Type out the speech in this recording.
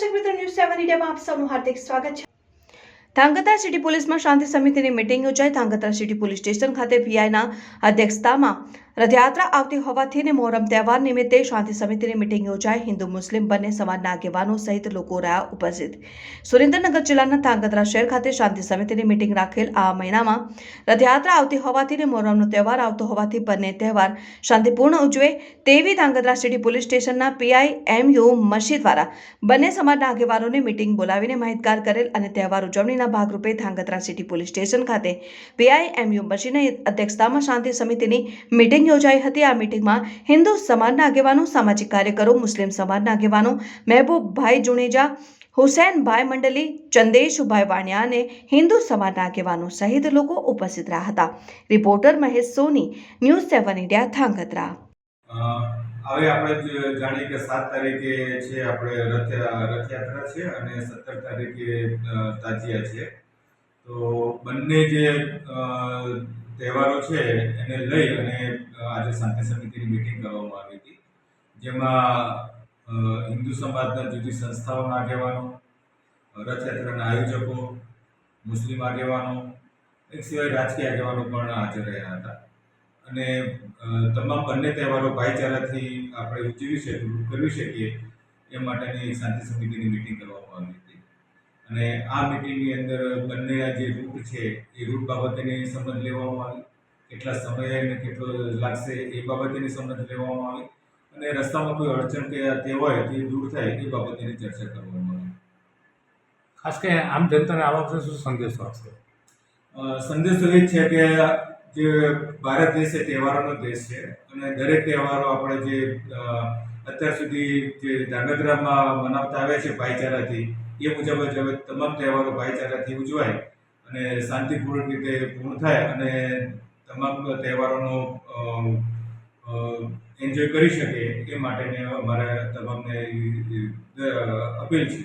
સેવન ઇન્ડિયામાં આપ સૌનું હાર્દિક સ્વાગત છે. ધાંગધ્રા સિટી પોલીસમાં શાંતિ સમિતિની મિટિંગ યોજાઈ. ધાંગધ્રા સિટી પોલીસ સ્ટેશન ખાતે પીઆઈના અધ્યક્ષતામાં રથયાત્રા આવતી હોવાથી અને મોહરમ તહેવાર નિમિત્તે શાંતિ સમિતિની મિટિંગ યોજાઈ. હિન્દુ, મુસ્લિમ બંને સમાજના આગેવાનો સહિત લોકો રહ્યા ઉપસ્થિત. સુરેન્દ્રનગર જિલ્લાના ધાંગધ્રા શહેર ખાતે શાંતિ સમિતિની મિટિંગ રાખેલ આ મહિનામાં રથયાત્રા આવતી હોવાથી ને મોહરમનો તહેવાર આવતો હોવાથી બંને તહેવાર શાંતિપૂર્ણ ઉજવે તેવી ધાંગધ્રા સિટી પોલીસ સ્ટેશનના પીઆઈ એમ યુ મશી દ્વારા બંને સમાજના આગેવાનોની મિટિંગ બોલાવીને માહિતગાર કરેલ અને તહેવાર ઉજવણીના ભાગરૂપે ધાંગધ્રા સિટી પોલીસ સ્ટેશન ખાતે પીઆઈ એમ યુ મશીની અધ્યક્ષતામાં શાંતિ સમિતિની મિટિંગ યોજાઈ હતી આ મિટિંગમાં હિન્દુ સમાજના આગેવાનો, સામાજિક કાર્યકરો, મુસ્લિમ સમાજના આગેવાનો, મહેબૂબભાઈ જુણેજા હુસૈનભાઈ મંડલી, ચંદેશભાઈ વાણિયા અને હિન્દુ સમાજના આગેવાનો સહિત લોકો ઉપસ્થિત રહ્યા હતા. Reporter Mahesh Soni, news seven India Dhrangadhra હવે આપણે જાણીએ કે સાત તારીખે છે, આપણે રથયાત્રા છે અને સત્તર તારીખે તાજિયા છે. તો બંને જે તહેવારો છે એને લઈ અને આજે શાંતિ સમિતિની મિટિંગ કરવામાં આવી હતી. જેમાં હિન્દુ સમાજના જુદી સંસ્થાઓના આગેવાનો, રથયાત્રાના આયોજકો, મુસ્લિમ આગેવાનો, એક સિવાય રાજકીય આગેવાનો પણ હાજર રહ્યા હતા. અને તમામ બંને તહેવારો ભાઈચારાથી આપણે ઉજવી શકીએ કરવી શકીએ એ માટેની શાંતિ સમિતિની મિટિંગ કરવામાં આવી હતી. અને આ મિટિંગની અંદર બંનેના જે રૂટ છે એ રૂટ બાબતેની સમજ લેવામાં આવી. કેટલા સમય અને કેટલો લાગશે એ બાબતેની સમજ લેવામાં આવી. અને રસ્તામાં કોઈ અડચણ કે તે હોય તે દૂર થાય એ બાબતેની ચર્ચા કરવામાં આવી. ખાસ કરીને આમ જનતાને આ વખતે શું સંદેશો આપશે? સંદેશો એ જ છે કે જે ભારત દેશ એ તહેવારોનો દેશ છે. અને દરેક તહેવારો આપણે જે અત્યાર સુધી જે ધાંગધ્રામાં મનાવતા આવ્યા છે ભાઈચારાથી એ મુજબ જ હવે તમામ તહેવારો ભાઈચારાથી ઉજવાય અને શાંતિપૂર્ણ રીતે પૂર્ણ થાય અને તમામ તહેવારોનો એન્જોય કરી શકે એ માટેની અમારે તમામને અપીલ છે.